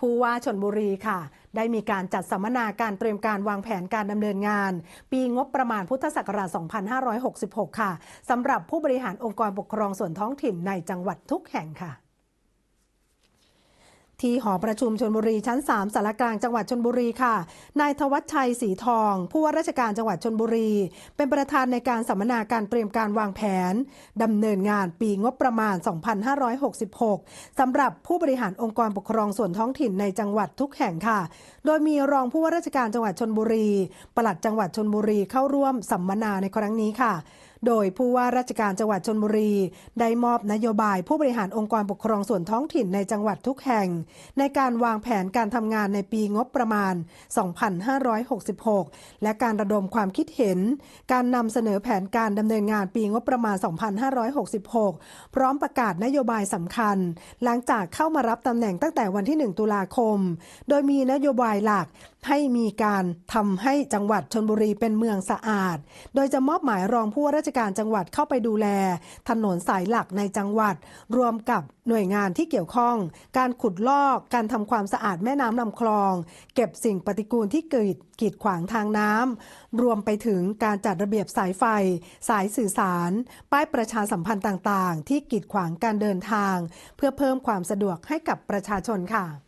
ผู้ว่าชนบุรีค่ะ ได้มีการจัดสัมมนาการเตรียมการวางแผนการดำเนินงาน ปีงบประมาณพุทธศักราช 2566 ค่ะสำหรับผู้บริหารองค์กรปกครองส่วนท้องถิ่นในจังหวัดทุกแห่งค่ะ ที่หอประชุมชนบุรีชั้น 3สารกลางจังหวัดชนบุรีค่ะ นายทวัชชัยศรีทอง ผู้ว่าราชการจังหวัดชนบุรี เป็นประธานในการสัมมนาการเตรียมการวางแผนดำเนินงานปีงบประมาณ 2566 สำหรับผู้บริหารองค์กรปกครองส่วนท้องถิ่นในจังหวัดทุกแห่งค่ะ โดยมีรองผู้ว่าราชการจังหวัดชนบุรี ปลัดจังหวัดชนบุรีเข้าร่วมสัมมนาในครั้งนี้ค่ะโดยผู้ว่าราชการจังหวัดชนบุรี ได้มอบนโยบายผู้บริหารองค์กรปกครองส่วนท้องถิ่นในจังหวัดทุกแห่ง ในการวางแผนการทำงานในปีงบประมาณ 2566 และการระดมความคิดเห็น การนำเสนอแผนการดำเนินงานปีงบประมาณ 2566 พร้อมประกาศนโยบายสำคัญ หลังจากเข้ามารับตำแหน่งตั้งแต่วันที่ 1 ตุลาคม โดยมีนโยบายหลัก ให้มีการทำให้จังหวัดชนบุรีเป็นเมืองสะอาด โดยจะมอบหมายรองผู้ว่าราชการจังหวัดเข้าไปดูแล ถนนสายหลักในจังหวัด รวมกับหน่วยงานที่เกี่ยวข้อง การขุดลอก การทำความสะอาดแม่น้ำลำคลอง เก็บสิ่งปฏิกูลที่เกิดกีดขวางทางน้ำรวมไปถึงการจัดระเบียบสายไฟ สายสื่อสาร ป้ายประชาสัมพันธ์ต่างๆ ที่กีดขวางการเดินทาง เพื่อเพิ่มความสะดวกให้กับประชาชนค่ะ